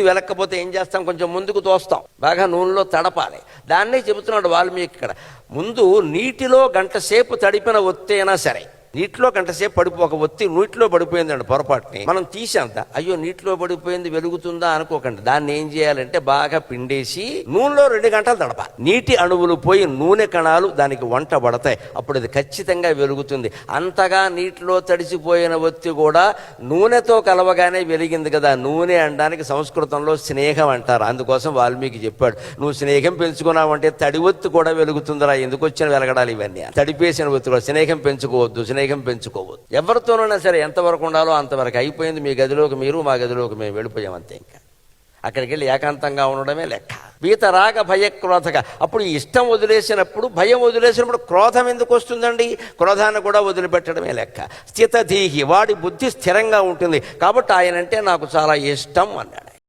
ఒత్తి వెలక్కపోతే ఏం చేస్తాం? కొంచెం ముందుకు తోస్తాం. బాగా నూనెలో తడపాలి. దాన్నే చెబుతున్నాడు వాల్మీకి ఇక్కడ. ముందు నీటిలో గంట సేపు తడిపిన ఒత్తేనా సరే నీటిలో గంట పడిపోక ఒత్తి నీటిలో పడిపోయిందండి పొరపాటుని మనం తీసేంత అయ్యో నీటిలో పడిపోయింది వెలుగుతుందా అనుకోకండి. దాన్ని ఏం చేయాలంటే బాగా పిండేసి నూనెలో రెండు గంటలు తడప నీటి అణువులు పోయి నూనె కణాలు దానికి వంట పడతాయి. అప్పుడు అది ఖచ్చితంగా వెలుగుతుంది. అంతగా నీటిలో తడిసిపోయిన ఒత్తి కూడా నూనెతో కలవగానే వెలిగింది కదా. నూనె అనడానికి సంస్కృతంలో స్నేహం అంటారు. అందుకోసం వాల్మీకి చెప్పాడు నువ్వు స్నేహం పెంచుకున్నావంటే తడి ఒత్తి కూడా వెలుగుతుందిరా. ఎందుకు వచ్చిన వెలగడాలి ఇవన్నీ? తడిపేసిన ఒత్తి కూడా స్నేహం పెంచుకోవద్దు. స్నేహం పెంచుకోవద్దు. ఎవరితోనైనా సరే ఎంతవరకు ఉండాలో అంతవరకు అయిపోయింది. మీ గదిలోకి మీరు మా గదిలోకి మేము వెళ్ళిపోయాం అంతే ఇంకా. అక్కడికి వెళ్ళి ఏకాంతంగా ఉండడమే లెక్క. వీత రాగ భయ క్రోధక అప్పుడు ఇష్టం వదిలేసినప్పుడు భయం వదిలేసినప్పుడు క్రోధం ఎందుకు వస్తుందండి? క్రోధాన్ని కూడా వదిలిపెట్టడమే లెక్క. స్థితధీహి వాడి బుద్ధి స్థిరంగా ఉంటుంది. కాబట్టి ఆయన అంటే నాకు చాలా ఇష్టం అన్నాడు.